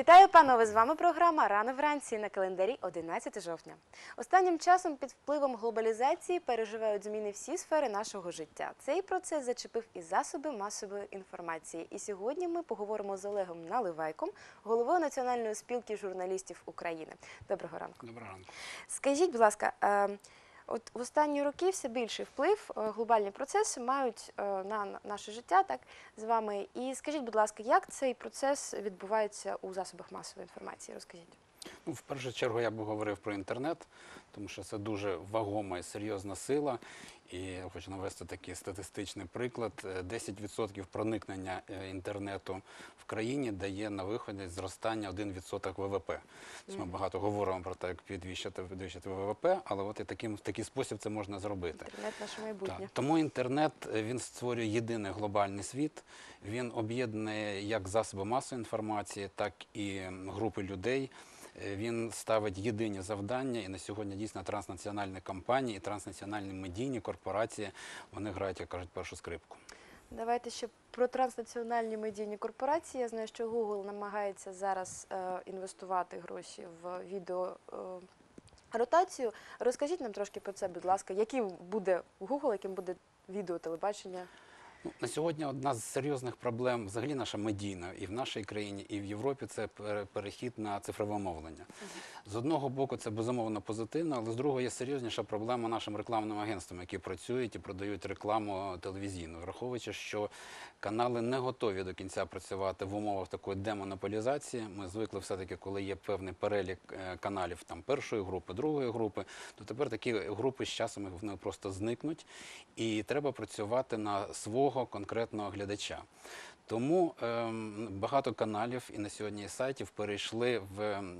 Вітаю, панове! З вами програма Рано вранці на календарі 11 жовтня. Останнім часом під впливом глобалізації переживають зміни всі сфери нашого життя. Цей процес зачепив і засоби масової інформації. І сьогодні ми поговоримо з Олегом Наливайком, головою Національної спілки журналістів України. Доброго ранку. Доброго ранку. Скажіть, будь ласка, е, от в останні роки все більший вплив е, глобальні процеси мають е, на на наше життя, так з вами. І скажіть, будь ласка, як цей процес відбувається у засобах масової інформації? Розкажіть. Ну, в першу чергу я б говорив про інтернет, тому що це дуже вагома і серйозна сила. І я хочу навести такий статистичний приклад. Е, 10% проникнення е, інтернету в країні дає на виході зростання 1% ВВП. Тобто Ми багато говоримо про те, як підвищити, підвищити ВВП, але от і таким, в такий спосіб це можна зробити. Інтернет наше майбутнє. Так. Тому інтернет е, він створює єдиний глобальний світ. Він об'єднує як засоби масової інформації, так і групи людей. Е, Він ставить єдині завдання, і на сьогодні дійсно транснаціональні компанії і транснаціональні медійні корпорації вони грають, як кажуть, першу скрипку. Давайте ще про транснаціональні медійні корпорації. Я знаю, що Google намагається зараз е, інвестувати гроші в відео. Е, Ротацію. Розкажіть нам трошки про це, будь ласка, яким буде Google, яким буде відео телебачення? Ну, на сьогодні одна з серйозних проблем, взагалі наша медійна, і в нашій країні, і в Європі це пере- перехід на цифрове мовлення. З одного боку, це безумовно позитивно, але з другого є серйозніша проблема нашим рекламним агентствам, які працюють і продають рекламу телевізійну, враховуючи, що канали не готові до кінця працювати в умовах такої демонополізації. Ми звикли все-таки, коли є певний перелік е, каналів там першої групи, другої групи, то тепер такі групи з часом вони просто зникнуть, і треба працювати на свого конкретного глядача. Тому ем, багато каналів і на сьогодні сайтів перейшли в ем,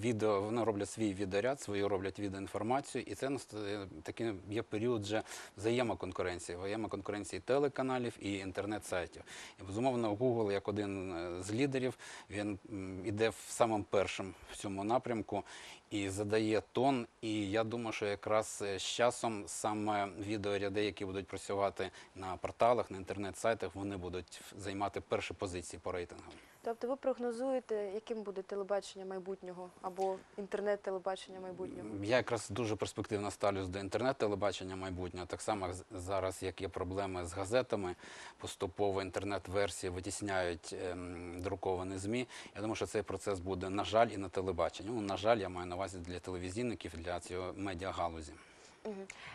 відео. Вони роблять свій відеоряд, свою роблять відеоінформацію, і це наст- такий є період вже взаємоконкуренції, взаємоконкуренції телеканалів і інтернет-сайтів. І безумовно, Google, як один е, з лідерів, він іде в самим першим в цьому напрямку і задає тон. І я думаю, що якраз е, з часом саме відеоряди, які будуть працювати на порталах, на інтернет-сайтах, вони будуть займати перші позиції по рейтингам. Тобто ви прогнозуєте, яким буде телебачення майбутнього або інтернет-телебачення майбутнього? Я якраз дуже перспективно ставлюсь до інтернет-телебачення майбутнього. Так само зараз, як є проблеми з газетами, поступово інтернет-версії витісняють ем, друковані ЗМІ. Я думаю, що цей процес буде, на жаль, і на телебаченні. Ну, на жаль, я маю на увазі для телевізійників, для цього медіагалузі.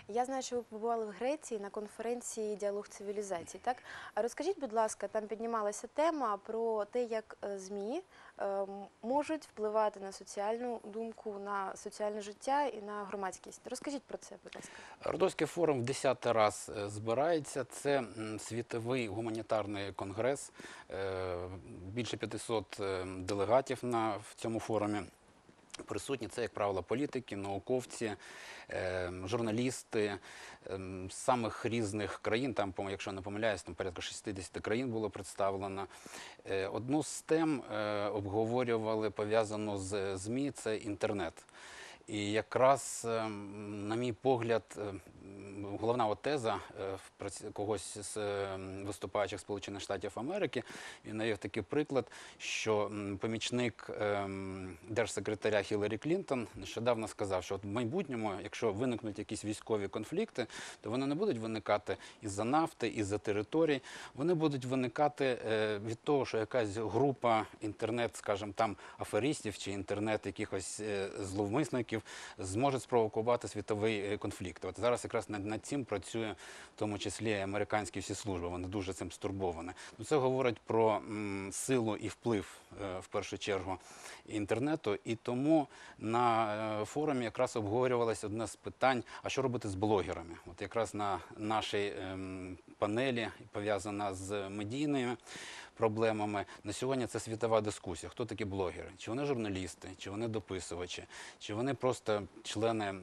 Я знаю, що ви побували в Греції на конференції Діалог цивілізацій. Так розкажіть, будь ласка, там піднімалася тема про те, як е, змі е, можуть впливати на соціальну думку, на соціальне життя і на громадськість. Розкажіть про це, будь ласка. Родовський форум в 10 раз е, збирається. Це світовий гуманітарний конгрес. Більше 500 е, делегатів на в цьому форумі. Присутні це, як правило, політики, науковці, е, журналісти е, з самих різних країн. Там, якщо не помиляюсь, там порядка 60 країн було представлено. Е, Одну з тем обговорювали пов'язану з ЗМІ це інтернет. І якраз, ем, на мій погляд, ем, головна от теза е, когось з ем, виступаючих Сполучених Штатів Америки, він навів такий приклад, що помічник ем, держсекретаря Хіларі Клінтон нещодавно сказав, що в майбутньому, якщо виникнуть якісь військові конфлікти, то вони не будуть виникати із-за нафти, із-за територій. Вони будуть виникати е, від того, що якась група інтернет, скажімо, там аферистів чи інтернет якихось е, зловмисників зможе спровокувати світовий е, конфлікт. От зараз якраз над, над цим працює в тому числі американські всі служби. Вони дуже цим стурбовані. Ну, це говорить про м, силу і вплив е, в першу чергу інтернету. І тому на е, форумі якраз обговорювалося одне з питань: а що робити з блогерами? От якраз на нашій ем, панелі пов'язана з медійними проблемами. На сьогодні це світова дискусія. Хто такі блогери? Чи вони журналісти, чи вони дописувачі, чи вони просто члени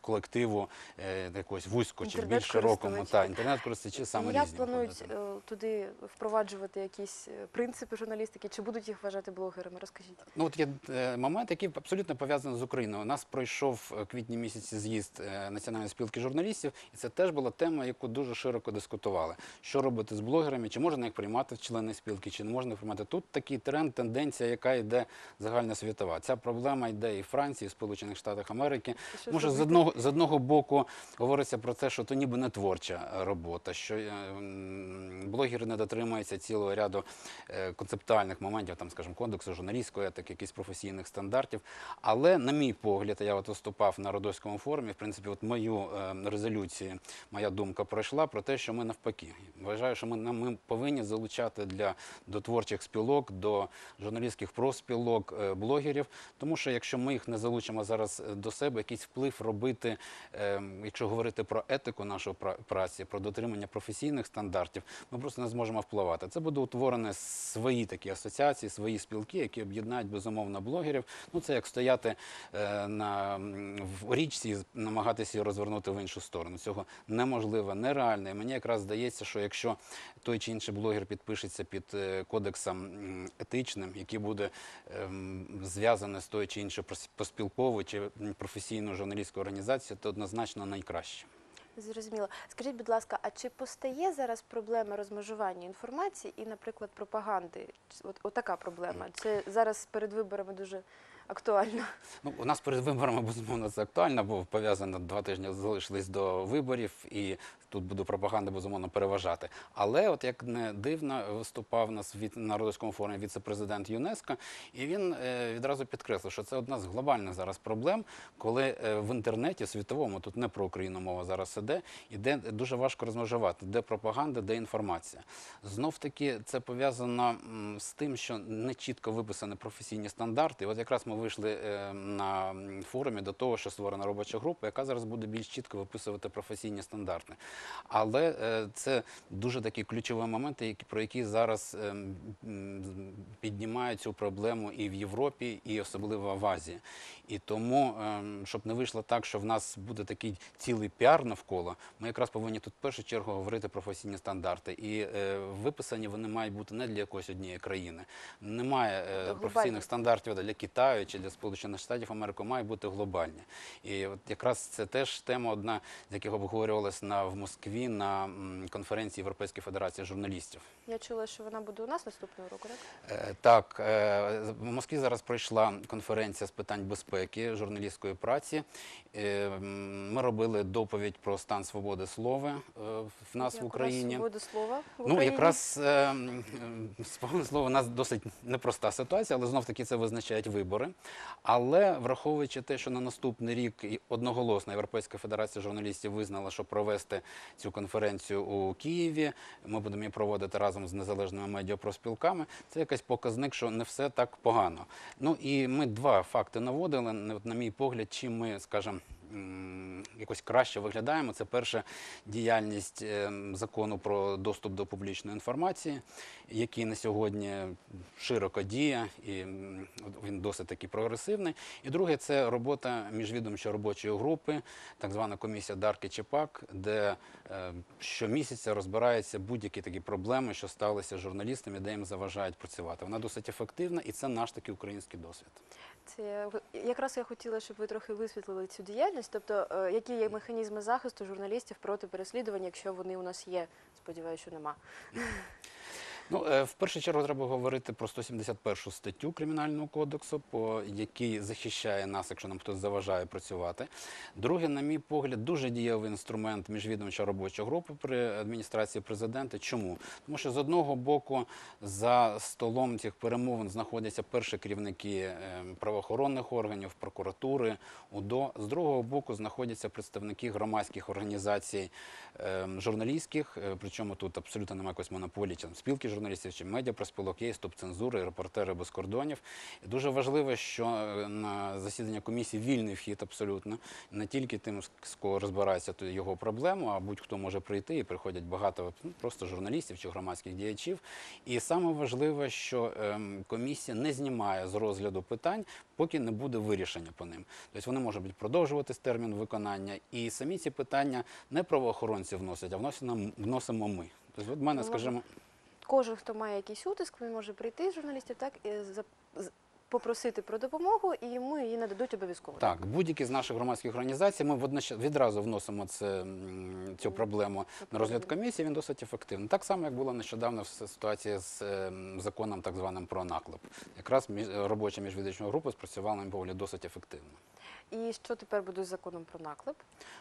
колективу е, якогось вузького чи більш широкому та інтернет-користувачі саме Як різні. планують е, туди впроваджувати якісь е, принципи журналістики, чи будуть їх вважати блогерами? Розкажіть. Ну, от є е, момент, який абсолютно пов'язаний з Україною. У нас пройшов квітні місяці з'їзд Національної спілки журналістів, і це теж була тема, яку дуже широко дискутували. Що робити з блогерами, чи можна їх приймати в члени спілки, чи не можна формати. Тут такий тренд, тенденція, яка йде загальносвітова. Ця проблема йде і в Франції, і в Сполучених Штатах Америки. Може, з одного з одного боку говориться про те, що то ніби не творча е, робота, що м, блогери не дотримуються цілого ряду е, концептуальних моментів, там, скажімо, кодексу журналістської етики, якихось професійних стандартів. Але, на мій погляд, я от виступав на Родоському форумі, в принципі, от мою е, резолюцію, моя думка пройшла про те, що ми навпаки. Вважаю, що ми, ми повинні залучати для до творчих спілок, до журналістських профспілок, е, блогерів, тому що якщо ми їх не залучимо зараз до себе, якийсь вплив робити, е, якщо говорити про етику нашої праці, про дотримання професійних стандартів, ми просто не зможемо впливати. Це буде утворене свої такі асоціації, свої спілки, які об'єднають безумовно блогерів. Ну це як стояти е, на в річці і намагатися її розвернути в іншу сторону. Цього неможливо, нереально. І мені якраз здається, що якщо той чи інший блогер підпишеться під е, кодексом етичним, який буде ем, зв'язаний з тою чи іншою поспілковою чи професійною журналістською організацією, то однозначно найкраще. Зрозуміло. Скажіть, будь ласка, а чи постає зараз проблема розмежування інформації і, наприклад, пропаганди? От, така проблема. Це зараз перед виборами дуже актуально. Ну, у нас перед виборами безумовно це актуально, бо пов'язано два тижні залишились до виборів, і тут буде пропаганда безумовно переважати. Але, от як не дивно, виступав нас від на Родоському форумі віце-президент ЮНЕСКО, і він е, відразу підкреслив, що це одна з глобальних зараз проблем, коли е, в інтернеті світовому, тут не про Україну мова зараз іде, іде дуже важко розмежувати, де пропаганда, де інформація. Знов таки це пов'язано з тим, що не чітко виписані професійні стандарти. І от якраз ми вийшли е, на форумі до того, що створена робоча група, яка зараз буде більш чітко виписувати професійні стандарти. Але е, це дуже такі ключові моменти, про які зараз е, піднімають цю проблему і в Європі, і особливо в Азії. І тому, щоб не вийшло так, що в нас буде такий цілий піар навколо, ми якраз повинні тут в першу чергу говорити про професійні стандарти. І виписані вони мають бути не для якоїсь однієї країни. Немає професійних стандартів для Китаю чи для Сполучених Штатів Америки, мають бути глобальні. І от якраз це теж тема одна, з яких обговорювалась на в Москві на конференції Європейської федерації журналістів. Я чула, що вона буде у нас наступного року, так? Е, Так, е, в Москві зараз пройшла конференція з питань безпеки журналістської праці. Е, Ми робили доповідь про стан свободи слова е, в нас Як в Україні. свобода слова в Ну, якраз е, м, м, слова у нас досить непроста ситуація, але знов таки це визначають вибори. Але враховуючи те, що на наступний рік одноголосно Європейська федерація журналістів визнала, що провести цю конференцію у Києві, ми будемо її проводити разом з незалежними медіапроспілками. Це якийсь показник, що не все так погано. Ну і ми два факти наводили. На- мій погляд, чим ми, скажімо, якось краще виглядаємо. Це перше діяльність ем, закону про доступ до публічної інформації, який на сьогодні широко діє, і він досить таки прогресивний. І друге, це робота міжвідомчої робочої групи, так звана комісія Дарки Чепак, де е, щомісяця розбираються будь-які такі проблеми, що сталися з журналістами, де їм заважають працювати. Вона досить ефективна, і це наш такий український досвід. Це якраз я хотіла, щоб ви трохи висвітлили цю діяльність. Тобто, е, які є механізми захисту журналістів проти переслідувань, якщо вони у нас є? Сподіваюся, що нема. Ну, е, в першу чергу треба говорити про 171 статтю Кримінального кодексу, по якій захищає нас, якщо нам хтось заважає працювати. Друге, на мій погляд, дуже дієвий інструмент міжвідомча робоча група при адміністрації президента. Чому? Тому що з одного боку за столом цих перемовин знаходяться перші керівники е, правоохоронних органів, прокуратури, УДО. З другого боку знаходяться представники громадських організацій е, журналістських, е, причому тут абсолютно немає якоїсь монополії, спілки журналістів, чи медіапроспілок, є стоп цензури, репортери без кордонів. І дуже важливо, що е, на засідання комісії вільний вхід абсолютно, не тільки тим, з кого розбирається його проблему, а будь-хто може прийти і приходять багато ну, просто журналістів чи громадських діячів. І саме важливе, що ем, комісія не знімає з розгляду питань, поки не буде вирішення по ним. Тобто вони можуть продовжуватись термін виконання, і самі ці питання не правоохоронці вносять, а вносимо, вносимо ми. Тобто, от в мене, Ну, скажімо, Кожен, хто має якийсь утиск, він може прийти з журналістів, так і попросити про допомогу, і йому її нададуть обов'язково. Так, будь-які з наших громадських організацій ми водночас відразу вносимо це, цю проблему на розгляд комісії. Він досить ефективний. Так само, як було нещодавно в ситуації з ем, законом, так званим про наклеп. Якраз робоча міжвідична група спрацювала на поволі досить ефективно. І що тепер буде з законом про наклеп?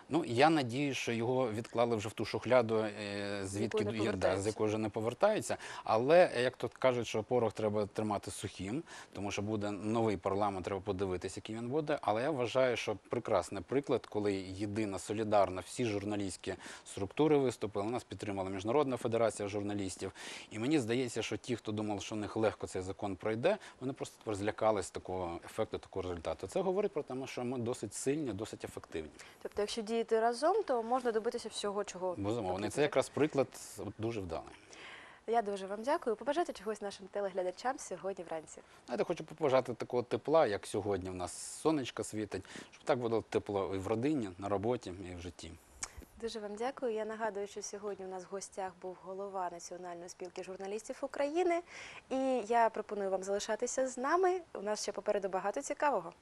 Ну я надію, що його відклали вже в ту шухляду, е, звідки не да, з якої вже не повертаються. Але е, як тут кажуть, що порох треба тримати сухим, тому що буде новий парламент, треба подивитися, який він буде. Але я вважаю, що прекрасний приклад, коли єдина солідарна, всі журналістські структури виступили. Нас підтримала Міжнародна федерація журналістів. І мені здається, що ті, хто думав, що у них легко цей закон пройде, вони просто тепер злякались такого ефекту, такого результату. Це говорить про те, що ми досить сильні, досить ефективні. Тобто, якщо діяти разом, то можна добитися всього, чого Безумовно, і це якраз приклад дуже вдалий. Я дуже вам дякую. Побажайте чогось нашим телеглядачам сьогодні вранці. Знаєте, хочу побажати такого тепла, як сьогодні. У нас сонечко світить, щоб так було тепло і в родині, на роботі, і в житті. Дуже вам дякую. Я нагадую, що сьогодні у нас в гостях був голова Національної спілки журналістів України. І я пропоную вам залишатися з нами. У нас ще попереду багато цікавого.